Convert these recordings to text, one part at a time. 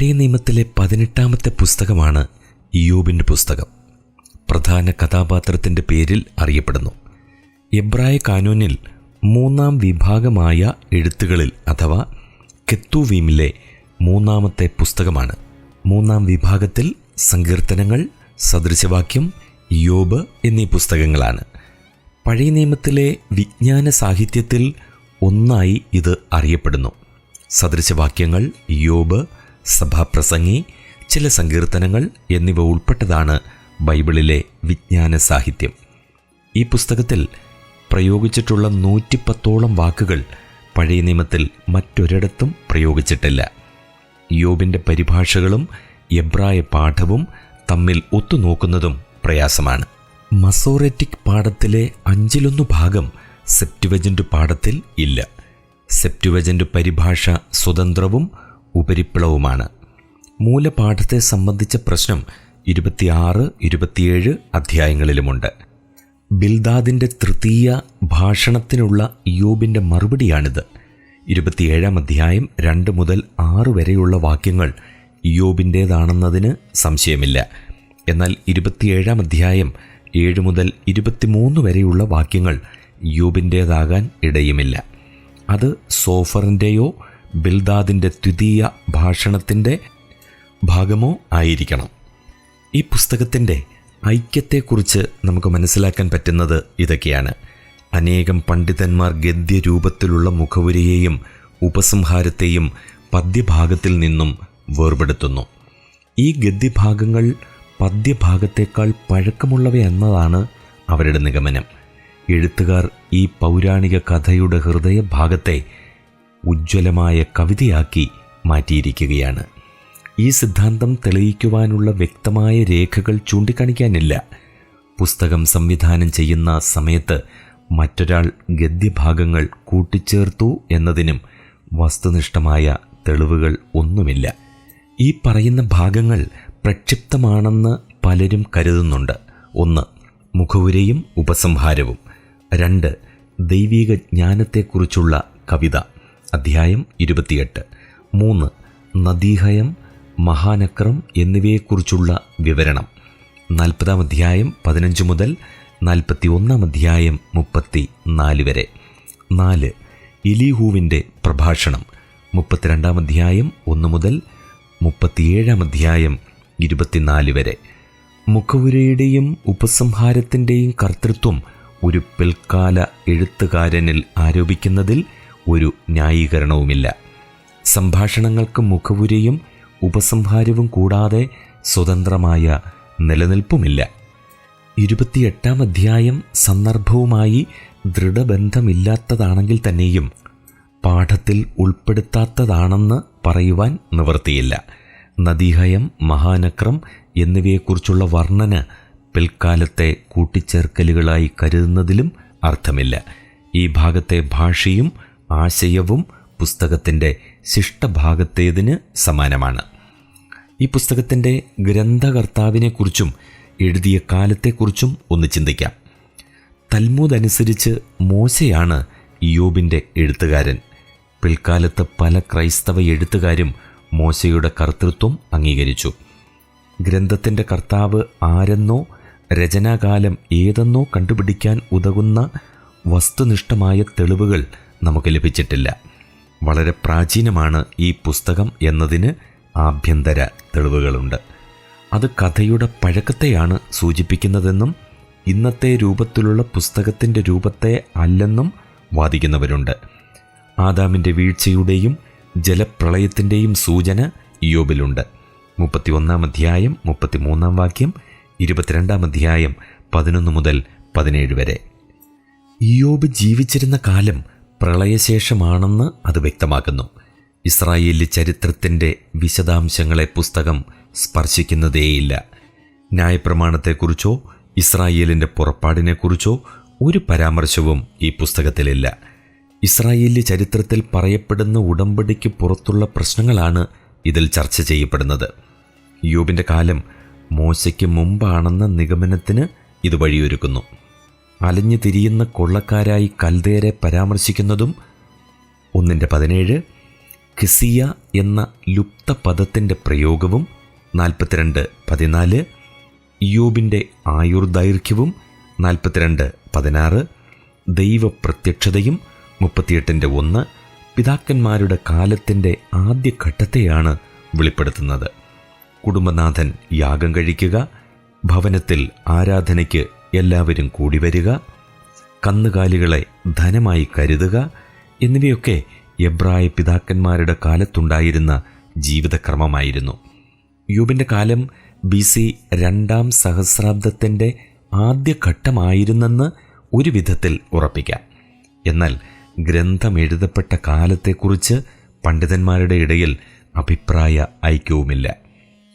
പഴയ നിയമത്തിലെ പതിനെട്ടാമത്തെ പുസ്തകമാണ് ഇയോബിന്റെ പുസ്തകം. പ്രധാന കഥാപാത്രത്തിന്റെ പേരിൽ അറിയപ്പെടുന്നു. എബ്രായ കാനൂനിൽ മൂന്നാം വിഭാഗമായ എഴുത്തുകളിൽ അഥവാ കെത്തുവീമിലെ മൂന്നാമത്തെ പുസ്തകമാണ്. മൂന്നാം വിഭാഗത്തിൽ സങ്കീർത്തനങ്ങൾ സദൃശവാക്യം യോബ് എന്നീ പുസ്തകങ്ങളാണ്. പഴയ നിയമത്തിലെ വിജ്ഞാന സാഹിത്യത്തിൽ ഒന്നായി ഇത് അറിയപ്പെടുന്നു. സദൃശവാക്യങ്ങൾ യോബ് സഭാപ്രസംഗി ചില സങ്കീർത്തനങ്ങൾ എന്നിവ ഉൾപ്പെട്ടതാണ് ബൈബിളിലെ വിജ്ഞാന സാഹിത്യം. ഈ പുസ്തകത്തിൽ പ്രയോഗിച്ചിട്ടുള്ള നൂറ്റിപ്പത്തോളം വാക്കുകൾ പഴയ നിയമത്തിൽ മറ്റൊരിടത്തും പ്രയോഗിച്ചിട്ടില്ല. യോബിന്റെ പരിഭാഷകളും എബ്രായ പാഠവും തമ്മിൽ ഒത്തുനോക്കുന്നതും പ്രയാസമാണ്. മസോറെറ്റിക് പാഠത്തിലെ അഞ്ചിലൊന്നു ഭാഗം സെപ്റ്റുവജന്റ് പാഠത്തിൽ ഇല്ല. സെപ്റ്റുവജന്റ് പരിഭാഷ സ്വതന്ത്രവും ഉപരിപ്ലവുമാണ്. മൂലപാഠത്തെ സംബന്ധിച്ച പ്രശ്നം ഇരുപത്തിയാറ് ഇരുപത്തിയേഴ് അധ്യായങ്ങളിലുമുണ്ട്. ബിൽദാദിന്റെ തൃതീയ ഭാഷണത്തിനുള്ള യോബിന്റെ മറുപടിയാണിത്. ഇരുപത്തിയേഴാം അധ്യായം രണ്ട് മുതൽ ആറ് വരെയുള്ള വാക്യങ്ങൾ യോബിന്റേതാണെന്നതിന് സംശയമില്ല. എന്നാൽ ഇരുപത്തിയേഴാം അധ്യായം ഏഴ് മുതൽ ഇരുപത്തിമൂന്ന് വരെയുള്ള വാക്യങ്ങൾ യോബിന്റേതാകാൻ ഇടയുമില്ല. അത് സോഫറിന്റെയോ ബിൽദാദിന്റെ ദ്വിതീയ ഭാഷണത്തിന്റെ ഭാഗമോ ആയിരിക്കണം. ഈ പുസ്തകത്തിന്റെ ഐക്യത്തെക്കുറിച്ച് നമുക്ക് മനസ്സിലാക്കാൻ പറ്റുന്നത് ഇതൊക്കെയാണ്. അനേകം പണ്ഡിതന്മാർ ഗദ്യരൂപത്തിലുള്ള മുഖവുരയെയും ഉപസംഹാരത്തെയും പദ്യഭാഗത്തിൽ നിന്നും വേർപെടുത്തുന്നു. ഈ ഗദ്യഭാഗങ്ങൾ പദ്യഭാഗത്തേക്കാൾ പഴക്കമുള്ളവയെന്നതാണ് അവരുടെ നിഗമനം. എഴുത്തുകാർ ഈ പൗരാണിക കഥയുടെ ഹൃദയഭാഗത്തെ ഉജ്ജ്വലമായ കവിതയാക്കി മാറ്റിയിരിക്കുകയാണ്. ഈ സിദ്ധാന്തം തെളിയിക്കുവാനുള്ള വ്യക്തമായ രേഖകൾ ചൂണ്ടിക്കാണിക്കാനില്ല. പുസ്തകം സംവിധാനം ചെയ്യുന്ന സമയത്ത് മറ്റൊരാൾ ഗദ്യഭാഗങ്ങൾ കൂട്ടിച്ചേർത്തു എന്നതിനും വസ്തുനിഷ്ഠമായ തെളിവുകൾ ഒന്നുമില്ല. ഈ പറയുന്ന ഭാഗങ്ങൾ പ്രക്ഷിപ്തമാണെന്ന് പലരും കരുതുന്നുണ്ട്. ഒന്ന് മുഖവുരയും ഉപസംഹാരവും. രണ്ട് ദൈവീക ജ്ഞാനത്തെക്കുറിച്ചുള്ള കവിത. അധ്യായം ഇരുപത്തിയെട്ട്. മൂന്ന്. നദീഹയം മഹാനക്രം എന്നിവയെക്കുറിച്ചുള്ള വിവരണം. നാൽപ്പതാം അധ്യായം പതിനഞ്ച് മുതൽ നാൽപ്പത്തി ഒന്നാം അധ്യായം മുപ്പത്തി നാല് വരെ. നാല്. ഇലിഹൂവിന്റെ പ്രഭാഷണം. മുപ്പത്തിരണ്ടാം അധ്യായം ഒന്ന് മുതൽ മുപ്പത്തിയേഴാം അധ്യായം ഇരുപത്തിനാല് വരെ. മുഖവുരയുടെയും ഉപസംഹാരത്തിന്റെയും കർത്തൃത്വം ഒരു പിൽക്കാല എഴുത്തുകാരനിൽ ആരോപിക്കുന്നതിൽ ഒരു ന്യായീകരണവുമില്ല. സംഭാഷണങ്ങൾക്ക് മുഖവുരയും ഉപസംഹാരവും കൂടാതെ സ്വതന്ത്രമായ നിലനിൽപ്പുമില്ല. ഇരുപത്തിയെട്ടാം അധ്യായം സന്ദർഭവുമായി ദൃഢബന്ധമില്ലാത്തതാണെങ്കിൽ തന്നെയും പാഠത്തിൽ ഉൾപ്പെടുത്താത്തതാണെന്ന് പറയുവാൻ നിവൃത്തിയില്ല. നദീഹയം മഹാനക്രം എന്നിവയെക്കുറിച്ചുള്ള വർണന പിൽക്കാലത്തെ കൂട്ടിച്ചേർക്കലുകളായി കരുതുന്നതിലും അർത്ഥമില്ല. ഈ ഭാഗത്തെ ഭാഷയും ആശയവും പുസ്തകത്തിന്റെ ശിഷ്ടഭാഗത്തേതിന് സമാനമാണ്. ഈ പുസ്തകത്തിന്റെ ഗ്രന്ഥകർത്താവിനെക്കുറിച്ചും എഴുതിയ കാലത്തെക്കുറിച്ചും ഒന്ന് ചിന്തിക്കാം. തൽമൂദ് അനുസരിച്ച് മോശയാണ് യോബിന്റെ എഴുത്തുകാരൻ. പിൽക്കാലത്ത് പല ക്രൈസ്തവ എഴുത്തുകാരും മോശയുടെ കർത്തൃത്വം അംഗീകരിച്ചു. ഗ്രന്ഥത്തിന്റെ കർത്താവ് ആരെന്നോ രചനാകാലം ഏതെന്നോ കണ്ടുപിടിക്കാൻ ഉതകുന്ന വസ്തുനിഷ്ഠമായ തെളിവുകൾ നമുക്ക് ലഭിച്ചിട്ടില്ല. വളരെ പ്രാചീനമാണ് ഈ പുസ്തകം എന്നതിന് ആഭ്യന്തര തെളിവുകളുണ്ട്. അത് കഥയുടെ പഴക്കത്തെയാണ് സൂചിപ്പിക്കുന്നതെന്നും ഇന്നത്തെ രൂപത്തിലുള്ള പുസ്തകത്തിന്റെ രൂപത്തെ അല്ലെന്നും വാദിക്കുന്നവരുണ്ട്. ആദാമിന്റെ വീഴ്ചയുടെയും ജലപ്രളയത്തിന്റെയും സൂചന യോബിലുണ്ട് മുപ്പത്തിയൊന്നാം അധ്യായം മുപ്പത്തിമൂന്നാം വാക്യം ഇരുപത്തിരണ്ടാം അധ്യായം പതിനൊന്ന് മുതൽ പതിനേഴ് വരെ. യോബ് ജീവിച്ചിരുന്ന കാലം പ്രളയശേഷമാണെന്ന് അത് വ്യക്തമാക്കുന്നു. ഇസ്രായേലി ചരിത്രത്തിന്റെ വിശദാംശങ്ങളെ പുസ്തകം സ്പർശിക്കുന്നതേയില്ല. ന്യായപ്രമാണത്തെക്കുറിച്ചോ ഇസ്രായേലിന്റെ പുറപ്പാടിനെക്കുറിച്ചോ ഒരു പരാമർശവും ഈ പുസ്തകത്തിലില്ല. ഇസ്രായേലി ചരിത്രത്തിൽ പറയപ്പെടുന്ന ഉടമ്പടിക്ക് പുറത്തുള്ള പ്രശ്നങ്ങളാണ് ഇതിൽ ചർച്ച ചെയ്യപ്പെടുന്നത്. യോബിന്റെ കാലം മോശയ്ക്ക് മുമ്പാണെന്ന നിഗമനത്തിന് ഇത് വഴിയൊരുക്കുന്നു. അലഞ്ഞു തിരിയുന്ന കൊള്ളക്കാരായി കൽദേരെ പരാമർശിക്കുന്നതും ഒന്നിന്റെ പതിനേഴ് കിസിയ എന്ന ലുപ്ത പദത്തിന്റെ പ്രയോഗവും നാൽപ്പത്തിരണ്ട് പതിനാല് ഇയോബിന്റെ ആയുർദൈർഘ്യവും നാൽപ്പത്തിരണ്ട് പതിനാറ് ദൈവപ്രത്യക്ഷതയും മുപ്പത്തിയെട്ടിന്റെ ഒന്ന് പിതാക്കന്മാരുടെ കാലത്തിന്റെ ആദ്യഘട്ടത്തെയാണ് വെളിപ്പെടുത്തുന്നത്. കുടുംബനാഥൻ യാഗം കഴിക്കുക ഭവനത്തിൽ ആരാധനയ്ക്ക് എല്ലാവരും കൂടി വരിക. കന്നുകാലികളെ ധനമായി കരുതുക. എന്നിവയൊക്കെ എബ്രായ പിതാക്കന്മാരുടെ കാലത്തുണ്ടായിരുന്ന ജീവിതക്രമമായിരുന്നു. യൂബിന്റെ കാലം ബി സി രണ്ടാം സഹസ്രാബ്ദത്തിന്റെ ആദ്യഘട്ടമായിരുന്നെന്ന് ഒരു വിധത്തിൽ ഉറപ്പിക്കാം. എന്നാൽ ഗ്രന്ഥം എഴുതപ്പെട്ട കാലത്തെക്കുറിച്ച് പണ്ഡിതന്മാരുടെ ഇടയിൽ അഭിപ്രായ ഐക്യവുമില്ല.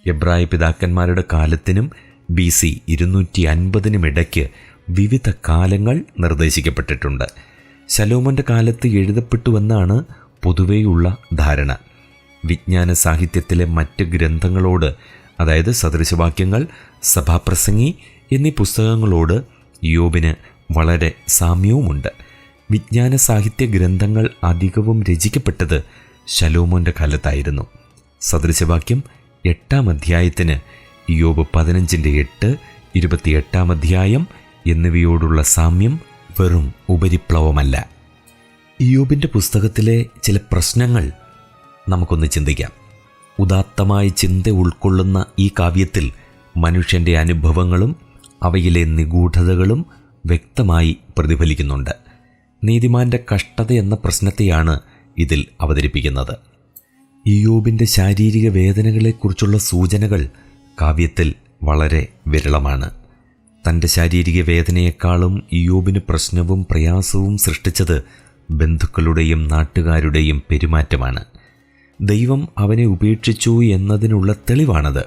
എബ്രായ പിതാക്കന്മാരുടെ കാലത്തിനും ബി സി ഇരുന്നൂറ്റി അൻപതിനുമിടയ്ക്ക് വിവിധ കാലങ്ങൾ നിർദ്ദേശിക്കപ്പെട്ടിട്ടുണ്ട്. ശലോമന്റെ കാലത്ത് എഴുതപ്പെട്ടുവെന്നാണ് പൊതുവെയുള്ള ധാരണ. വിജ്ഞാന സാഹിത്യത്തിലെ മറ്റ് ഗ്രന്ഥങ്ങളോട് അതായത് സദൃശവാക്യങ്ങൾ സഭാപ്രസംഗി എന്നീ പുസ്തകങ്ങളോട് യോബിന് വളരെ സാമ്യവുമുണ്ട്. വിജ്ഞാന സാഹിത്യ ഗ്രന്ഥങ്ങൾ അധികവും രചിക്കപ്പെട്ടത് ശലോമോന്റെ കാലത്തായിരുന്നു. സദൃശവാക്യം എട്ടാം അധ്യായത്തിന് യോബ് പതിനഞ്ചിന്റെ എട്ട് ഇരുപത്തിയെട്ടാം അധ്യായം എന്നിവയോടുള്ള സാമ്യം വെറും ഉപരിപ്ലവമല്ല. യോബിന്റെ പുസ്തകത്തിലെ ചില പ്രശ്നങ്ങൾ നമുക്കൊന്ന് ചിന്തിക്കാം. ഉദാത്തമായ ചിന്ത ഉൾക്കൊള്ളുന്ന ഈ കാവ്യത്തിൽ മനുഷ്യന്റെ അനുഭവങ്ങളും അവയിലെ നിഗൂഢതകളും വ്യക്തമായി പ്രതിഫലിക്കുന്നുണ്ട്. നീതിമാന്റെ കഷ്ടത എന്ന പ്രശ്നത്തെയാണ് ഇതിൽ അവതരിപ്പിക്കുന്നത്. ഇയോബിന്റെ ശാരീരിക വേദനകളെക്കുറിച്ചുള്ള സൂചനകൾ കാവ്യത്തിൽ വളരെ വിരളമാണ്. തന്റെ ശാരീരിക വേദനയെക്കാളും ഇയോബിന് പ്രശ്നവും പ്രയാസവും സൃഷ്ടിച്ചത് ബന്ധുക്കളുടെയും നാട്ടുകാരുടെയും പെരുമാറ്റമാണ്. ദൈവം അവനെ ഉപേക്ഷിച്ചു എന്നതിനുള്ള തെളിവാണത്.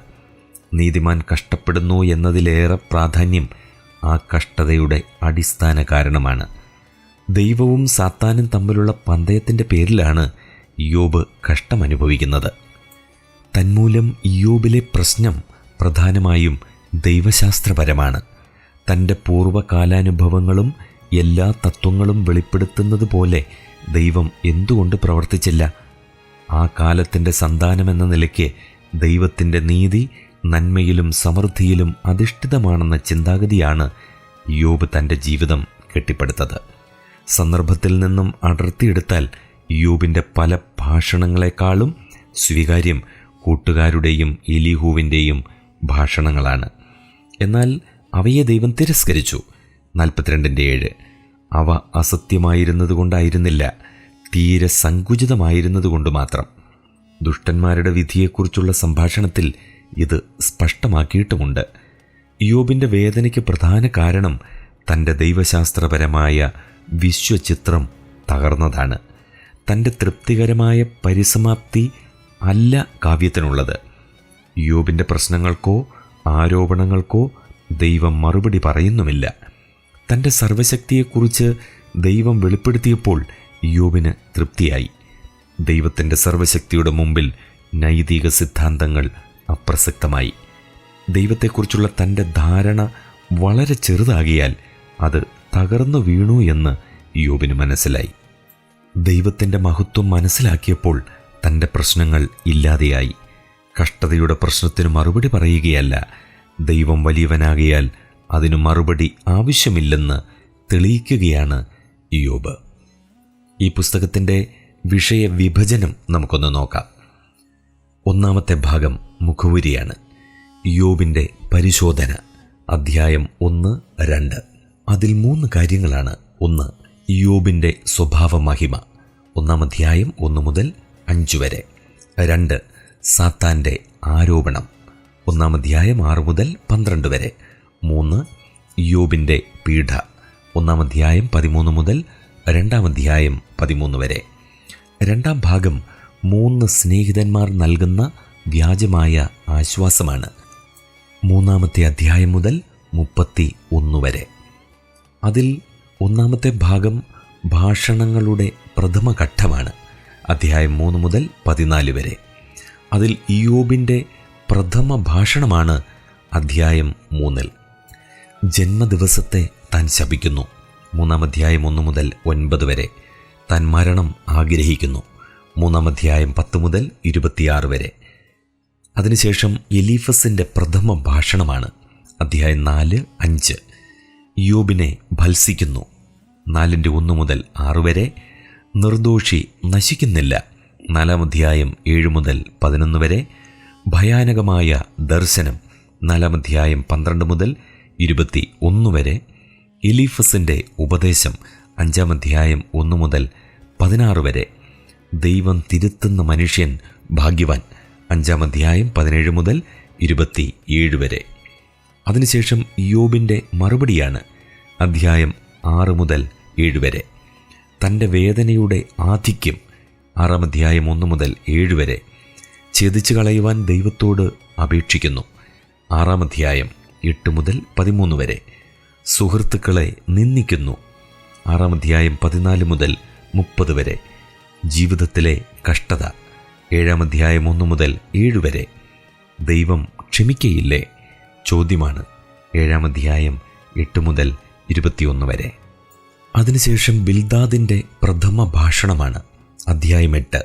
നീതിമാൻ കഷ്ടപ്പെടുന്നു എന്നതിലേറെ പ്രാധാന്യം ആ കഷ്ടതയുടെ അടിസ്ഥാന കാരണമാണ്. ദൈവവും സാത്താനും തമ്മിലുള്ള പന്തയത്തിന്റെ പേരിലാണ് യോബ് കഷ്ടമനുഭവിക്കുന്നത്. തന്മൂലം യോബിലെ പ്രശ്നം പ്രധാനമായും ദൈവശാസ്ത്രപരമാണ്. തന്റെ പൂർവകാലാനുഭവങ്ങളും എല്ലാ തത്വങ്ങളും വെളിപ്പെടുത്തുന്നത് പോലെ ദൈവം എന്തുകൊണ്ട് പ്രവർത്തിച്ചില്ല? ആ കാലത്തിന്റെ സന്താനമെന്ന നിലയ്ക്ക് ദൈവത്തിന്റെ നീതി നന്മയിലും സമൃദ്ധിയിലും അധിഷ്ഠിതമാണെന്ന ചിന്താഗതിയാണ് യോബ് തന്റെ ജീവിതം കെട്ടിപ്പടുത്തത്. സന്ദർഭത്തിൽ നിന്നും അടർത്തിയെടുത്താൽ യോബിന്റെ പല ഭാഷണങ്ങളെക്കാളും സ്വീകാര്യം കൂട്ടുകാരുടെയും എലിഹൂവിന്റെയും ഭാഷണങ്ങളാണ്. എന്നാൽ അവയെ ദൈവം തിരസ്കരിച്ചു. നാൽപ്പത്തിരണ്ടിന്റെ ഏഴ്. അവ അസത്യമായിരുന്നതുകൊണ്ടായിരുന്നില്ല തീരെ സങ്കുചിതമായിരുന്നതുകൊണ്ട് മാത്രം. ദുഷ്ടന്മാരുടെ വിധിയെക്കുറിച്ചുള്ള സംഭാഷണത്തിൽ ഇത് സ്പഷ്ടമാക്കിയിട്ടുമുണ്ട്. യോബിന്റെ വേദനയ്ക്ക് പ്രധാന കാരണം തന്റെ ദൈവശാസ്ത്രപരമായ വിശ്വചിത്രം തകർന്നതാണ്. തന്റെ തൃപ്തികരമായ പരിസമാപ്തി അല്ല കാവ്യത്തിനുള്ളത്. യോബിന്റെ പ്രശ്നങ്ങൾക്കോ ആരോപണങ്ങൾക്കോ ദൈവം മറുപടി പറയുന്നുമില്ല. തന്റെ സർവശക്തിയെക്കുറിച്ച് ദൈവം വെളിപ്പെടുത്തിയപ്പോൾ യോബിന് തൃപ്തിയായി. ദൈവത്തിന്റെ സർവശക്തിയുടെ മുമ്പിൽ നൈതിക സിദ്ധാന്തങ്ങൾ അപ്രസക്തമായി. ദൈവത്തെക്കുറിച്ചുള്ള തന്റെ ധാരണ വളരെ ചെറുതാകിയാൽ അത് തകർന്നു വീണു എന്ന് യോബിന് മനസ്സിലായി. ദൈവത്തിന്റെ മഹത്വം മനസ്സിലാക്കിയപ്പോൾ തന്റെ പ്രശ്നങ്ങൾ ഇല്ലാതെയായി. കഷ്ടതയുടെ പ്രശ്നത്തിന് മറുപടി പറയുകയല്ല. ദൈവം വലിയവനാകിയാൽ അതിന് മറുപടി ആവശ്യമില്ലെന്ന് തെളിയിക്കുകയാണ് യോബ്. ഈ പുസ്തകത്തിന്റെ വിഷയ വിഭജനം നമുക്കൊന്ന് നോക്കാം. ഒന്നാമത്തെ ഭാഗം മുഖവുരിയാണ്. യോബിന്റെ പരിശോധന അധ്യായം ഒന്ന് രണ്ട്. അതിൽ മൂന്ന് കാര്യങ്ങളാണ്. ഒന്ന് യോബിന്റെ സ്വഭാവ മഹിമ ഒന്നാം അധ്യായം ഒന്ന് മുതൽ അഞ്ച് വരെ. രണ്ട് സാത്താന്റെ ആരോപണം. ഒന്നാം അധ്യായം ആറ് മുതൽ പന്ത്രണ്ട് വരെ. മൂന്ന് യോബിന്റെ പീഠ ഒന്നാം അധ്യായം പതിമൂന്ന് മുതൽ രണ്ടാം അധ്യായം പതിമൂന്ന് വരെ. രണ്ടാം ഭാഗം മൂന്ന് സ്നേഹിതന്മാർ നൽകുന്ന വ്യാജമായ ആശ്വാസമാണ്. മൂന്നാമത്തെ അധ്യായം മുതൽ മുപ്പത്തി ഒന്ന് വരെ. അതിൽ ഒന്നാമത്തെ ഭാഗം ഭാഷണങ്ങളുടെ പ്രഥമ ഘട്ടമാണ് അധ്യായം മൂന്ന് മുതൽ പതിനാല് വരെ. അതിൽ ഇയോബിന്റെ പ്രഥമ ഭാഷണമാണ് അധ്യായം മൂന്നിൽ. ജന്മദിവസത്തെ താൻ ശപിക്കുന്നു. മൂന്നാം അധ്യായം ഒന്ന് മുതൽ ഒൻപത് വരെ താൻ മരണം ആഗ്രഹിക്കുന്നു. മൂന്നാം അധ്യായം പത്ത് മുതൽ ഇരുപത്തിയാറ് വരെ. അതിനുശേഷം എലീഫസിന്റെ പ്രഥമ ഭാഷണമാണ് അധ്യായം നാല് അഞ്ച്. യോബിനെ ഭത്സിക്കുന്നു. നാലിന്റെ ഒന്ന് മുതൽ ആറ് വരെ നിർദോഷി നശിക്കുന്നില്ല. നാലാം അധ്യായം ഏഴ് മുതൽ പതിനൊന്ന് വരെ ഭയാനകമായ ദർശനം. നാലാം അധ്യായം പന്ത്രണ്ട് മുതൽ ഇരുപത്തി ഒന്ന് വരെ എലീഫസിന്റെ ഉപദേശം. അഞ്ചാം അധ്യായം ഒന്ന് മുതൽ പതിനാറ് വരെ ദൈവം തിരുത്തുന്ന മനുഷ്യൻ ഭാഗ്യവാൻ. അഞ്ചാം അധ്യായം പതിനേഴ് മുതൽ ഇരുപത്തി ഏഴ് വരെ. അതിനുശേഷം യോബിന്റെ മറുപടിയാണ് അധ്യായം ആറ് മുതൽ ഏഴ് വരെ. തന്റെ വേദനയുടെ ആധിക്യം ആറാം അധ്യായം ഒന്ന് മുതൽ ഏഴ് വരെ ഛേദിച്ചു കളയുവാൻ ദൈവത്തോട് അപേക്ഷിക്കുന്നു. ആറാം അധ്യായം എട്ട് മുതൽ പതിമൂന്ന് വരെ സുഹൃത്തുക്കളെ നിന്ദിക്കുന്നു. ആറാം അധ്യായം പതിനാല് മുതൽ മുപ്പത് വരെ ജീവിതത്തിലെ കഷ്ടത. ഏഴാം അധ്യായം ഒന്ന് മുതൽ ഏഴ് വരെ ദൈവം ക്ഷമിക്കയില്ലേ? ചോദ്യമാണ് ഏഴാം അധ്യായം എട്ട് മുതൽ ഇരുപത്തിയൊന്ന് വരെ. അതിനുശേഷം ബിൽദാദിന്റെ പ്രഥമ ഭാഷണമാണ്. അധ്യായം എട്ട്.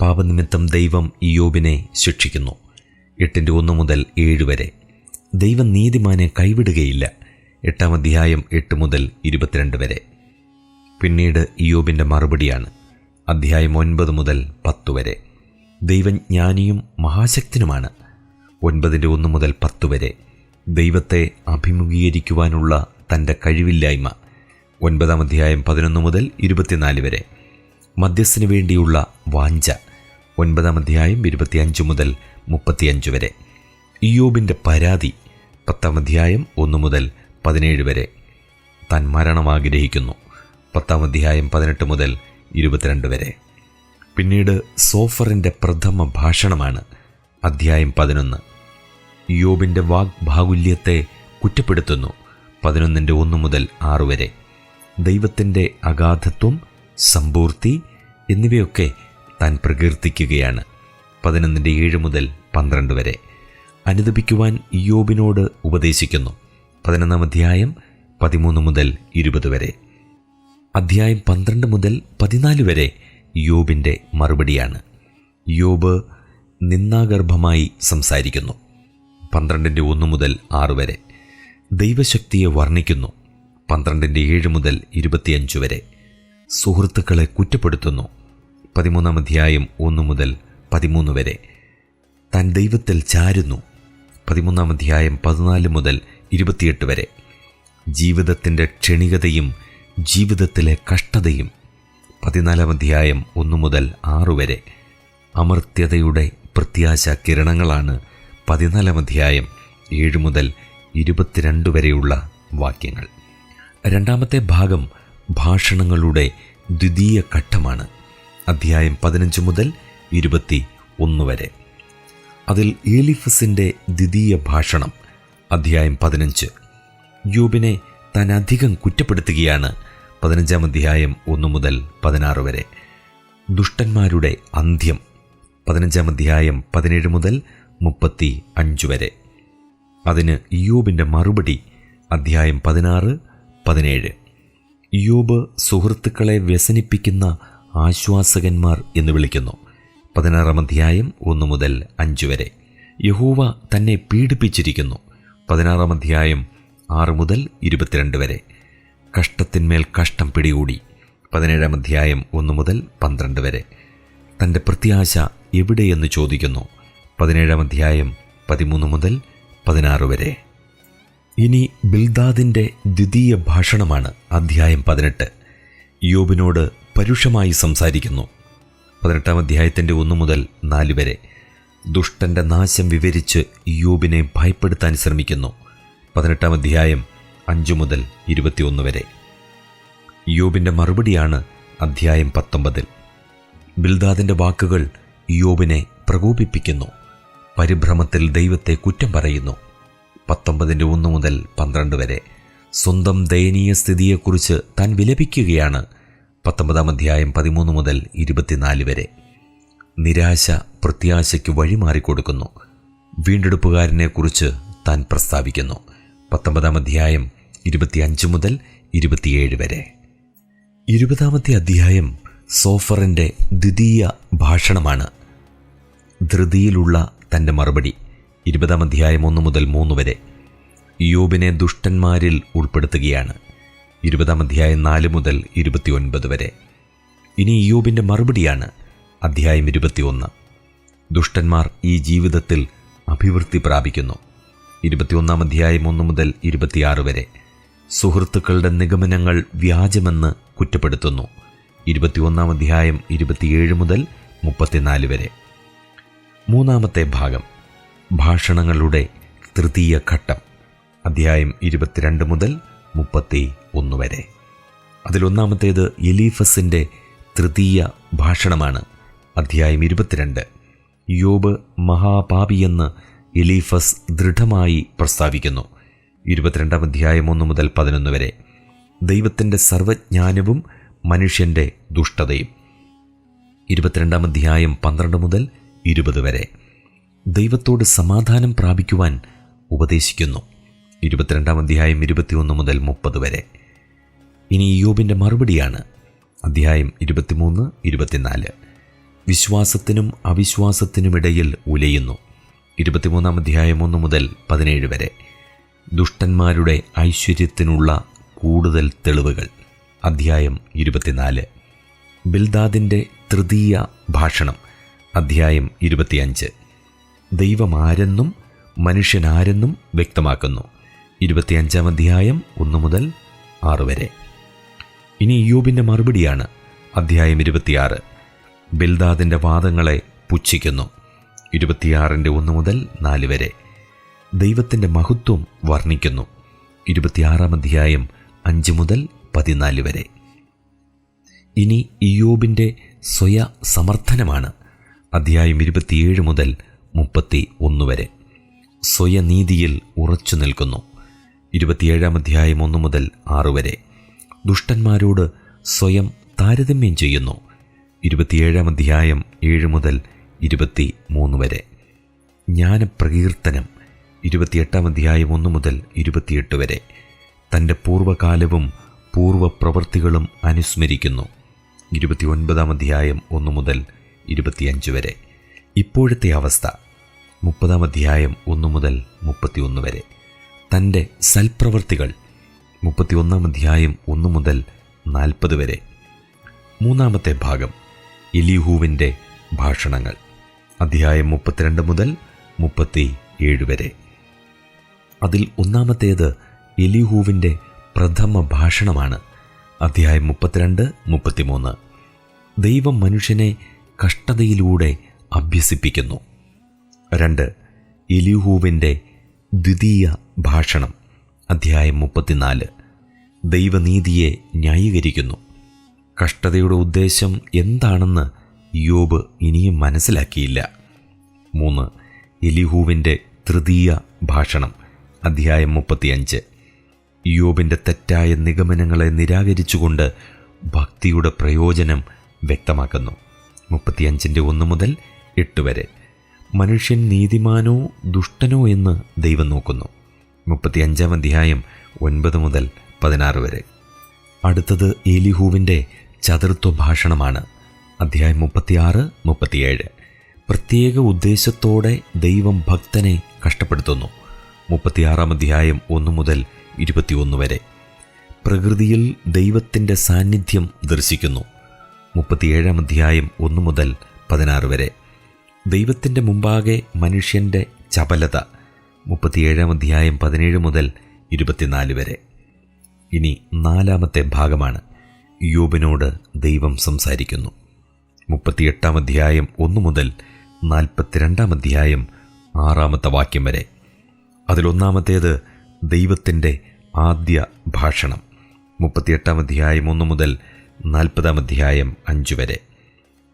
പാപനിമിത്തം ദൈവം യോബിനെ ശിക്ഷിക്കുന്നു. എട്ടിന്റെ ഒന്ന് മുതൽ ഏഴ് വരെ. ദൈവം നീതിമാനെ കൈവിടുകയില്ല. എട്ടാം അധ്യായം എട്ട് മുതൽ ഇരുപത്തിരണ്ട് വരെ. പിന്നീട് ഇയോബിന്റെ മറുപടിയാണ്. അധ്യായം ഒൻപത് മുതൽ പത്ത് വരെ. ദൈവം ജ്ഞാനിയും മഹാശക്തനുമാണ്. ഒൻപതിന്റെ ഒന്ന് മുതൽ പത്ത് വരെ. ദൈവത്തെ അഭിമുഖീകരിക്കുവാനുള്ള തന്റെ കഴിവില്ലായ്മ. ഒൻപതാം അധ്യായം പതിനൊന്ന് മുതൽ ഇരുപത്തിനാല് വരെ. മധ്യസ്ഥന് വേണ്ടിയുള്ള വാഞ്ച. ഒൻപതാം അധ്യായം ഇരുപത്തിയഞ്ച് മുതൽ മുപ്പത്തിയഞ്ച് വരെ. ഇയോബിന്റെ പരാതി പത്താം അധ്യായം ഒന്ന് മുതൽ പതിനേഴ് വരെ. താൻ മരണം ആഗ്രഹിക്കുന്നു. പത്താം അധ്യായം പതിനെട്ട് മുതൽ ഇരുപത്തിരണ്ട് വരെ. പിന്നീട് സോഫറിന്റെ പ്രഥമ ഭാഷണമാണ് അധ്യായം പതിനൊന്ന്. യോബിന്റെ വാഗ്ബാഹുല്യത്തെ കുറ്റപ്പെടുത്തുന്നു പതിനൊന്നിന്റെ ഒന്ന് മുതൽ ആറ് വരെ. ദൈവത്തിന്റെ അഗാധത്വം സമ്പൂർത്തി എന്നിവയൊക്കെ താൻ പ്രകീർത്തിക്കുകയാണ് പതിനൊന്നിന്റെ ഏഴ് മുതൽ പന്ത്രണ്ട് വരെ. അനുദപിക്കുവാൻ യോബിനോട് ഉപദേശിക്കുന്നു. പതിനൊന്നാം അധ്യായം പതിമൂന്ന് മുതൽ ഇരുപത് വരെ. അധ്യായം പന്ത്രണ്ട് മുതൽ പതിനാല് വരെ യോബിന്റെ മറുപടിയാണ്. യോബ് നിന്നാഗർഭമായി സംസാരിക്കുന്നു. പന്ത്രണ്ടിന്റെ ഒന്ന് മുതൽ ആറ് വരെ. ദൈവശക്തിയെ വർണിക്കുന്നു. പന്ത്രണ്ടിന്റെ ഏഴ് മുതൽ ഇരുപത്തിയഞ്ച് വരെ. സുഹൃത്തുക്കളെ കുറ്റപ്പെടുത്തുന്നു. പതിമൂന്നാം അധ്യായം ഒന്ന് മുതൽ പതിമൂന്ന് വരെ. താൻ ദൈവത്തിൽ ചാരുന്നു. പതിമൂന്നാം അധ്യായം പതിനാല് മുതൽ ഇരുപത്തിയെട്ട് വരെ. ജീവിതത്തിന്റെ ക്ഷണികതയും ജീവിതത്തിലെ കഷ്ടതയും. പതിനാലാം അധ്യായം ഒന്ന് മുതൽ ആറു വരെ. അമർത്യതയുടെ പ്രത്യാശ കിരണങ്ങളാണ് പതിനാലാം അധ്യായം ഏഴ് മുതൽ ഇരുപത്തിരണ്ട് വരെയുള്ള വാക്യങ്ങൾ. രണ്ടാമത്തെ ഭാഗം ഭാഷണങ്ങളുടെ ദ്വിതീയ ഘട്ടമാണ്. അധ്യായം പതിനഞ്ച് മുതൽ ഇരുപത്തി ഒന്ന് വരെ. അതിൽ ഏലിഫസിന്റെ ദ്വിതീയ ഭാഷണം അധ്യായം പതിനഞ്ച്. യൂബിനെ താൻ അധികം കുറ്റപ്പെടുത്തുകയാണ് പതിനഞ്ചാം അധ്യായം ഒന്ന് മുതൽ പതിനാറ് വരെ. ദുഷ്ടന്മാരുടെ അന്ത്യം പതിനഞ്ചാം അധ്യായം പതിനേഴ് മുതൽ മുപ്പത്തി അഞ്ച് വരെ. അതിന് ഇയോബിന്റെ മറുപടി അധ്യായം പതിനാറ് പതിനേഴ്. ഇയോബ് സുഹൃത്തുക്കളെ വ്യസനിപ്പിക്കുന്ന ആശ്വാസകന്മാർ എന്ന് വിളിക്കുന്നു. പതിനാറാം അധ്യായം ഒന്ന് മുതൽ അഞ്ച് വരെ. യഹൂവ തന്നെ പീഡിപ്പിച്ചിരിക്കുന്നു. പതിനാറാം അധ്യായം ആറ് മുതൽ ഇരുപത്തിരണ്ട് വരെ. കഷ്ടത്തിന്മേൽ കഷ്ടം പിടികൂടി. പതിനേഴാം അധ്യായം ഒന്ന് മുതൽ പന്ത്രണ്ട് വരെ. തന്റെ പ്രത്യാശ എവിടെയെന്ന് ചോദിക്കുന്നു. പതിനേഴാം അധ്യായം പതിമൂന്ന് മുതൽ പതിനാറ് വരെ. ഇനി ബിൽദാദിന്റെ ദ്വിതീയ ഭാഷണമാണ് അധ്യായം പതിനെട്ട്. യോബിനോട് പരുഷമായി സംസാരിക്കുന്നു. പതിനെട്ടാം അധ്യായത്തിന്റെ ഒന്നു മുതൽ നാല് വരെ. ദുഷ്ടന്റെ നാശം വിവരിച്ച് യോബിനെ ഭയപ്പെടുത്താൻ ശ്രമിക്കുന്നു. പതിനെട്ടാം അധ്യായം അഞ്ചു മുതൽ ഇരുപത്തിയൊന്ന് വരെ. യോബിന്റെ മറുപടിയാണ് അധ്യായം പത്തൊമ്പതിൽ. ബിൽദാദിന്റെ വാക്കുകൾ യോബിനെ പ്രകോപിപ്പിക്കുന്നു. പരിഭ്രമത്തിൽ ദൈവത്തെ കുറ്റം പറയുന്നു. പത്തൊമ്പതിന്റെ ഒന്ന് മുതൽ പന്ത്രണ്ട് വരെ. സ്വന്തം ദയനീയ സ്ഥിതിയെക്കുറിച്ച് താൻ വിലപിക്കുകയാണ്. പത്തൊമ്പതാം അധ്യായം പതിമൂന്ന് മുതൽ ഇരുപത്തിനാല് വരെ. നിരാശ പ്രത്യാശയ്ക്ക് വഴിമാറിക്കൊടുക്കുന്നു. വീണ്ടെടുപ്പുകാരനെക്കുറിച്ച് താൻ പ്രസ്താവിക്കുന്നു. പത്തൊമ്പതാം അധ്യായം ഇരുപത്തിയഞ്ച് മുതൽ ഇരുപത്തിയേഴ് വരെ. ഇരുപതാമത്തെ അധ്യായം സോഫറിന്റെ ദ്വിതീയ ഭാഷണമാണ്. ധൃതിയിലുള്ള തന്റെ മറുപടി. ഇരുപതാം അധ്യായം ഒന്ന് മുതൽ മൂന്ന് വരെ. യോബിനെ ദുഷ്ടന്മാരിൽ ഉൾപ്പെടുത്തുകയാണ്. ഇരുപതാം അധ്യായം നാല് മുതൽ ഇരുപത്തിയൊൻപത് വരെ. ഇനി യോബിന്റെ മറുപടിയാണ് അധ്യായം ഇരുപത്തിയൊന്ന്. ദുഷ്ടന്മാർ ഈ ജീവിതത്തിൽ അഭിവൃദ്ധി പ്രാപിക്കുന്നു. ഇരുപത്തിയൊന്നാം അധ്യായം ഒന്ന് മുതൽ ഇരുപത്തിയാറ് വരെ. സുഹൃത്തുക്കളുടെ നിഗമനങ്ങൾ വ്യാജമെന്ന് കുറ്റപ്പെടുത്തുന്നു. ഇരുപത്തിയൊന്നാം അധ്യായം ഇരുപത്തിയേഴ് മുതൽ മുപ്പത്തിനാല് വരെ. മൂന്നാമത്തെ ഭാഗം. ഭാഷണങ്ങളുടെ തൃതീയ ഘട്ടം അധ്യായം ഇരുപത്തിരണ്ട് മുതൽ മുപ്പത്തി ഒന്ന് വരെ. അതിലൊന്നാമത്തേത് എലീഫസിന്റെ തൃതീയ ഭാഷണമാണ് അധ്യായം ഇരുപത്തിരണ്ട്. യോബ് മഹാപാപിയെന്ന് എലീഫസ് ദൃഢമായി പ്രസ്താവിക്കുന്നു ഇരുപത്തിരണ്ടാം അധ്യായം ഒന്ന് മുതൽ പതിനൊന്ന് വരെ. ദൈവത്തിന്റെ സർവജ്ഞാനവും മനുഷ്യന്റെ ദുഷ്ടതയും. ഇരുപത്തിരണ്ടാം അധ്യായം പന്ത്രണ്ട് മുതൽ ഇരുപത് വരെ. ദൈവത്തോട് സമാധാനം പ്രാപിക്കുവാൻ ഉപദേശിക്കുന്നു. ഇരുപത്തിരണ്ടാം അധ്യായം ഇരുപത്തിയൊന്ന് മുതൽ മുപ്പത് വരെ. ഇനി യോബിന്റെ മറുപടിയാണ്. അധ്യായം ഇരുപത്തിമൂന്ന് ഇരുപത്തിനാല്. വിശ്വാസത്തിനും അവിശ്വാസത്തിനുമിടയിൽ ഉലയുന്നു. ഇരുപത്തിമൂന്നാം അധ്യായം ഒന്ന് മുതൽ പതിനേഴ് വരെ. ദുഷ്ടന്മാരുടെ ഐശ്വര്യത്തിനുള്ള കൂടുതൽ തെളിവുകൾ. അധ്യായം ഇരുപത്തിനാല്. ബിൽദാദിന്റെ തൃതീയ ഭാഷണം. അധ്യായം ഇരുപത്തിയഞ്ച്. ദൈവമാരെന്നും മനുഷ്യനാരെന്നും വ്യക്തമാക്കുന്നു. ഇരുപത്തിയഞ്ചാം അധ്യായം ഒന്ന് മുതൽ ആറ് വരെ. ഇനി യൂബിന്റെ മറുപടിയാണ് അധ്യായം ഇരുപത്തിയാറ്. ബിൽദാദിന്റെ വാദങ്ങളെ പുച്ഛിക്കുന്നു. ഇരുപത്തിയാറിന്റെ ഒന്ന് മുതൽ നാല് വരെ. ദൈവത്തിന്റെ മഹത്വം വർണിക്കുന്നു. ഇരുപത്തിയാറാം അധ്യായം അഞ്ച് മുതൽ പതിനാല് വരെ. ഇനി ഇയോബിന്റെ സ്വയ സമർത്ഥനമാണ് അധ്യായം ഇരുപത്തിയേഴ് മുതൽ മുപ്പത്തി ഒന്ന് വരെ. സ്വയനീതിയിൽ ഉറച്ചു നിൽക്കുന്നു. ഇരുപത്തിയേഴാം അധ്യായം ഒന്ന് മുതൽ ആറ് വരെ. ദുഷ്ടന്മാരോട് സ്വയം താരതമ്യം ചെയ്യുന്നു. ഇരുപത്തിയേഴാം അധ്യായം ഏഴ് മുതൽ ഇരുപത്തി മൂന്ന് വരെ. ജ്ഞാനപ്രകീർത്തനം ഇരുപത്തിയെട്ടാം അധ്യായം ഒന്ന് മുതൽ ഇരുപത്തിയെട്ട് വരെ. തന്റെ പൂർവകാലവും പൂർവപ്രവൃത്തികളും അനുസ്മരിക്കുന്നു. ഇരുപത്തിയൊൻപതാം അധ്യായം ഒന്ന് മുതൽ ഇരുപത്തിയഞ്ച് വരെ. ഇപ്പോഴത്തെ അവസ്ഥ. മുപ്പതാം അധ്യായം ഒന്നു മുതൽ മുപ്പത്തിയൊന്ന് വരെ. തന്റെ സൽപ്രവൃത്തികൾ മുപ്പത്തിയൊന്നാം അധ്യായം ഒന്ന് മുതൽ നാൽപ്പത് വരെ. മൂന്നാമത്തെ ഭാഗം എലിഹൂവിന്റെ ഭാഷണങ്ങൾ അധ്യായം മുപ്പത്തിരണ്ട് മുതൽ മുപ്പത്തി ഏഴ് വരെ. അതിൽ ഒന്നാമത്തേത് എലിഹൂവിന്റെ പ്രഥമ ഭാഷണമാണ് അധ്യായം മുപ്പത്തിരണ്ട് മുപ്പത്തിമൂന്ന്. ദൈവം മനുഷ്യനെ കഷ്ടതയിലൂടെ അഭ്യസിപ്പിക്കുന്നു. രണ്ട്. എലിഹൂവിന്റെ ദ്വിതീയ ഭാഷണം അധ്യായം മുപ്പത്തിനാല്. ദൈവനീതിയെ ന്യായീകരിക്കുന്നു. കഷ്ടതയുടെ ഉദ്ദേശം എന്താണെന്ന് യോബ് ഇനിയും മനസ്സിലാക്കിയില്ല. മൂന്ന്. എലിഹൂവിന്റെ തൃതീയ ഭാഷണം അധ്യായം മുപ്പത്തിയഞ്ച്. യോബിന്റെ തെറ്റായ നിഗമനങ്ങളെ നിരാകരിച്ചുകൊണ്ട് ഭക്തിയുടെ പ്രയോജനം വ്യക്തമാക്കുന്നു. മുപ്പത്തിയഞ്ചിന്റെ ഒന്ന് മുതൽ എട്ട് വരെ. മനുഷ്യൻ നീതിമാനോ ദുഷ്ടനോ എന്ന് ദൈവം നോക്കുന്നു. മുപ്പത്തിയഞ്ചാം അധ്യായം ഒൻപത് മുതൽ പതിനാറ് വരെ. അടുത്തത് ഏലിഹൂവിന്റെ ചതുർത്ഥ ഭാഷണമാണ് അധ്യായം മുപ്പത്തിയാറ് മുപ്പത്തിയേഴ്. പ്രത്യേക ഉദ്ദേശത്തോടെ ദൈവം ഭക്തനെ കഷ്ടപ്പെടുത്തുന്നു. മുപ്പത്തിയാറാം അധ്യായം ഒന്ന് മുതൽ ഇരുപത്തിയൊന്ന് വരെ. പ്രകൃതിയിൽ ദൈവത്തിന്റെ സാന്നിധ്യം ദർശിക്കുന്നു. മുപ്പത്തിയേഴാം അധ്യായം ഒന്ന് മുതൽ പതിനാറ് വരെ. ദൈവത്തിന്റെ മുമ്പാകെ മനുഷ്യന്റെ ചപലത. മുപ്പത്തിയേഴാം അധ്യായം പതിനേഴ് മുതൽ ഇരുപത്തിനാല് വരെ. ഇനി നാലാമത്തെ ഭാഗമാണ് യോബിനോട് ദൈവം സംസാരിക്കുന്നു. മുപ്പത്തിയെട്ടാം അധ്യായം ഒന്ന് മുതൽ നാൽപ്പത്തിരണ്ടാം അധ്യായം ആറാമത്തെ വാക്യം വരെ. അതിലൊന്നാമത്തേത് ദൈവത്തിന്റെ ആദ്യ ഭാഷണം. മുപ്പത്തിയെട്ടാം അധ്യായം ഒന്ന് മുതൽ നാൽപ്പതാം അധ്യായം അഞ്ച് വരെ.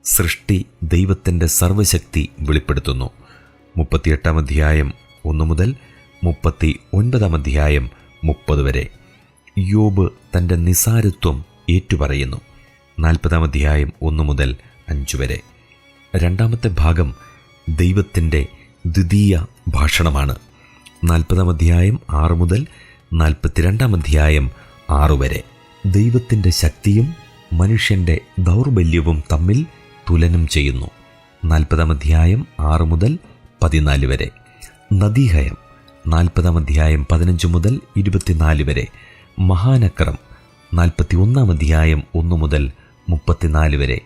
സൃഷ്ടി ദൈവത്തിന്റെ സർവശക്തി വെളിപ്പെടുത്തുന്നു. മുപ്പത്തിയെട്ടാം അധ്യായം ഒന്ന് മുതൽ മുപ്പത്തി ഒൻപതാം അധ്യായം മുപ്പത് വരെ യോബ് തന്റെ നിസാരത്വം ഏറ്റുപറയുന്നു. നാൽപ്പതാം അധ്യായം ഒന്ന് മുതൽ അഞ്ച് വരെ. രണ്ടാമത്തെ ഭാഗം ദൈവത്തിന്റെ ദ്വിതീയ ഭാഷണമാണ്. നാൽപ്പതാം അധ്യായം ആറ് മുതൽ നാൽപ്പത്തിരണ്ടാം അധ്യായം ആറ് വരെ ദൈവത്തിന്റെ ശക്തിയും മനുഷ്യന്റെ ദൗർബല്യവും തമ്മിൽ തുലനം ചെയ്യുന്നു. നാൽപ്പതാം അധ്യായം ആറ് മുതൽ പതിനാല് വരെ. നദീഹയം നാൽപ്പതാം അധ്യായം പതിനഞ്ച് മുതൽ ഇരുപത്തിനാല് വരെ. മഹാനക്രം നാൽപ്പത്തി ഒന്നാം അധ്യായം ഒന്ന് മുതൽ മുപ്പത്തിനാല് വരെ.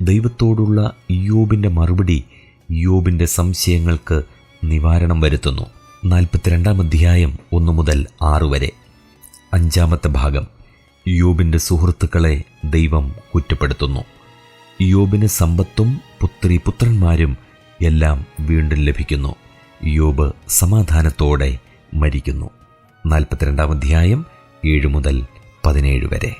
ദൈവത്തോടുള്ള യോബിന്റെ മറുപടി യോബിന്റെ സംശയങ്ങൾക്ക് നിവാരണം വരുത്തുന്നു. നാൽപ്പത്തിരണ്ടാം അധ്യായം ഒന്ന് മുതൽ ആറ് വരെ. അഞ്ചാമത്തെ ഭാഗം യോബിന്റെ സുഹൃത്തുക്കളെ ദൈവം കുറ്റപ്പെടുത്തുന്നു. യോബിന് സമ്പത്തും പുത്രി പുത്രന്മാരും എല്ലാം വീണ്ടും ലഭിക്കുന്നു. യോബ് സമാധാനത്തോടെ മരിക്കുന്നു. നാൽപ്പത്തിരണ്ടാം അധ്യായം ഏഴ് മുതൽ പതിനേഴ് വരെ.